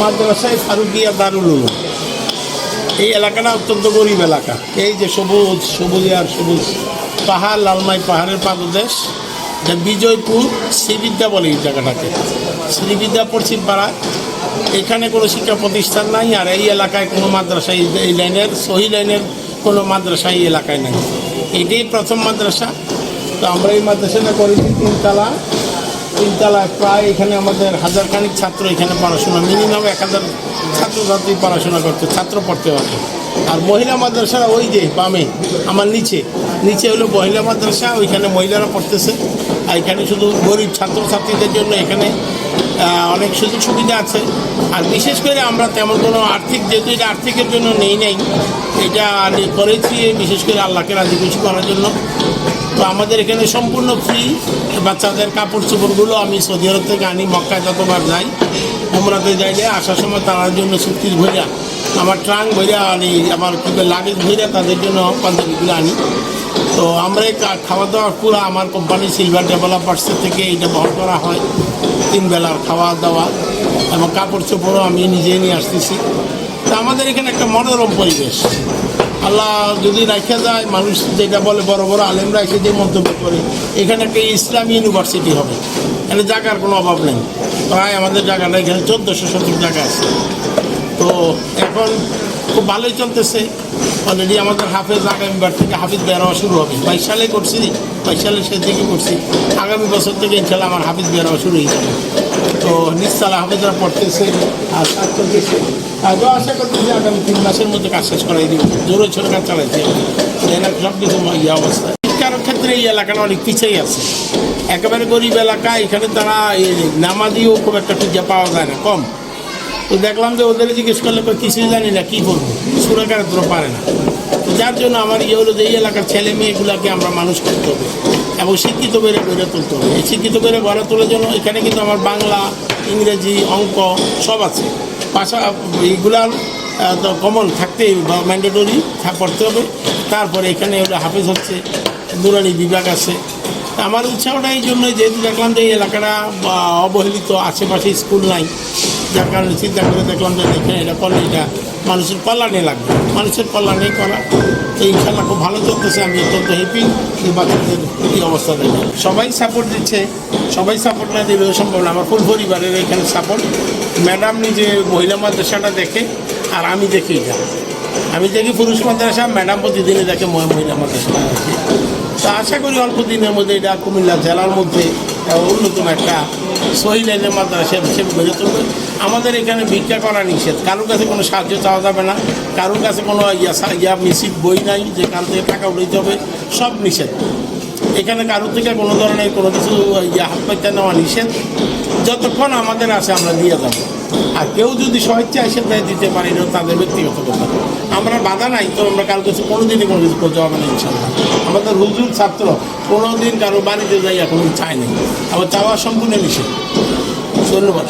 মাদ্রাসায় ফারুকিয়া দারুল উলুম। এই এলাকাটা অত্যন্ত গরিব এলাকা। এই যে সবুজ সবুজ আর সবুজ পাহাড়, লালমাই পাহাড়ের পাদদেশ, যে বিজয়পুর শ্রীবিদ্যা বলে এই জায়গাটাকে। শ্রীবিদ্যা পশ্চিম পাড়া। এখানে কোনো শিক্ষা প্রতিষ্ঠান নাই আর এই এলাকায় কোনো মাদ্রাসা এই লাইনের, সহি লাইনের কোনো মাদ্রাসা এই এলাকায় নাই। এটাই প্রথম মাদ্রাসা। তো আমরা এই মাদ্রাসাটা করেছি তিনতলা। তিনতলায় প্রায় এখানে আমাদের হাজার খানিক ছাত্র এখানে পড়াশোনা, মিনিমাম এক হাজার ছাত্রছাত্রী পড়াশোনা করতে ছাত্র পড়তে পারে আর মহিলা মাদ্রাসা ওই যে বামে, আমার নিচে। নিচে হলো মহিলা মাদ্রাসা, ওইখানে মহিলারা পড়তেছে। আর এখানে শুধু গরিব ছাত্রছাত্রীদের জন্য এখানে অনেক সুযোগ সুবিধা আছে। আর বিশেষ করে আমরা তেমন কোনো আর্থিক, যেহেতু এটা আর্থিকের জন্য নেই নেই, এটা করেছি, বিশেষ করে আল্লাহকে রাজি খুশি করার জন্য। তো আমাদের এখানে সম্পূর্ণ ফ্রি বাচ্চাদের কাপড় চোপড়গুলো আমি সৌদি আরব থেকে আনি, মক্কায় যতবার যাই, উমরাতে যাইলে আসার সময় তার জন্য সুতির ভৈরা আমার ট্রাঙ্ক ভৈরা আনি, আমার লাগেজ ভৈরা তাদের জন্য পাঞ্জাবিগুলো আনি। তো আমরা খাওয়া দাওয়া পুরো আমার কোম্পানি সিলভার ডেভেলপার্সের থেকে এইটা বহন করা হয়। তিন বেলার খাওয়া দাওয়া এবং কাপড় চোপড়ও আমি নিজেই নিয়ে আসতেছি। তা আমাদের এখানে একটা মনোরম পরিবেশ। আল্লাহ যদি রাখা যায়, মানুষ যেটা বলে বড় বড় আলেমরা এসে যে মন্তব্য করে, এখানে একটা ইসলামী ইউনিভার্সিটি হবে। এখানে জায়গার কোনো অভাব নেই। প্রায় আমাদের জায়গাটা এখানে চোদ্দোশো শতক জায়গা আছে। তো এখন খুব ভালোই চলতেছে। অলরেডি আমাদের হাফেজ আগামীবার থেকে হাফিজ বেরোয়া শুরু হবে। বাইশ সালে করছি, বাইশ সালের শেষ দিকে করছি। আগামী বছর থেকে ইনশাল্লাহ আমার হাফিজ বেরোয়া শুরু হয়ে যাবে। তো নিচতলা হাফেজরা পড়তেছে আর কাজ চলতেছে আজও আশা করতেছি আগামী তিন মাসের মধ্যে কাজ শেষ করাই দিব। জোরে ছোটো কাজ চালাইছে এলাকা সব কিছু ইয়ে অবস্থা। শিক্ষার ক্ষেত্রে এই এলাকাটা অনেক পিছিয়ে আছে। একেবারে গরিব এলাকা, এখানে তারা এই নামাজিও খুব একটা খুঁজে পাওয়া যায় না, কম। তো দেখলাম যে ওদের জিজ্ঞেস করলে কিছুই জানি না, কী করব সুরাকার পারে না। যার জন্য আমার ইয়ে হলো যে, এই এলাকার ছেলে মেয়েগুলোকে আমরা মানুষ করতে হবে। এবং শিক্ষিত বেড়ে গড়ে তুলতে হবে। এই শিক্ষিত বেড়ে গড়ে তোলার জন্য এখানে কিন্তু আমার বাংলা, ইংরেজি, অঙ্ক সব আছে। পাশা এইগুলার কমন থাকতেই বা ম্যান্ডেটরি পড়তে হবে। তারপরে এখানে হাফেজ হচ্ছে দুরানি বিভাগ আছে। আমার উৎসাহটা এই জন্যই যেহেতু দেখলাম যে এই এলাকাটা অবহেলিত আশেপাশে স্কুল নাই। যার কারণে চিন্তা করে দেখলাম যে দেখে এটা করলে এটা মানুষের কল্যাণে লাগবে। মানুষের কল্যাণে করা। তো ইনশাল্লাহ খুব ভালো চলতেছে। আমি অত্যন্ত হ্যাপি যে বাচ্চাদের এই অবস্থা দেখে সবাই সাপোর্ট দিচ্ছে। সবাই সাপোর্ট না দিলেও সম্ভব না। আমার ফুল পরিবারের এখানে সাপোর্ট ম্যাডাম নিজে মহিলা মাদ্রাসাটা দেখে আর আমি দেখি এটা। আমি দেখি পুরুষ মাদ্রাসা ম্যাডাম প্রতিদিনই দেখে মহ- মহিলা মাদ্রাসা তা আশা করি অল্প দিনের মধ্যে এটা কুমিল্লা জেলার মধ্যে অন্যতম একটা সহি লাইনের সে হিসেবে গড়ে তুলবে। আমাদের এখানে ভিক্ষা করা নিষেধ। কারোর কাছে কোনো সাহায্য চাওয়া যাবে না। কারোর কাছে কোনো ইয়া ইয়া মিসিক বই নাই, যেখান থেকে টাকা উঠাইতে হবে, সব নিষেধ। এখানে কারোর থেকে কোনো ধরনের কোনো কিছু ইয়া হাত পাইতে নেওয়া নিষেধ। যতক্ষণ আমাদের আছে, আমরা দিয়ে যাব। আর কেউ যদি স্বেচ্ছা এসে দেয় দিতে পারি না তাদের ব্যক্তিগত কথা আমরা বাধা নাই, তো আমরা কারোর কাছে কোনো দিনই কোনো কিছু করতে হবে না, ইনশাল্লাহ। আমাদের হুজুর ছাত্র কোনো দিন কারও বাড়িতে যাই এখন চায় নাই। আবার চাওয়া সম্পূর্ণ নিষেধ। ধন্যবাদ।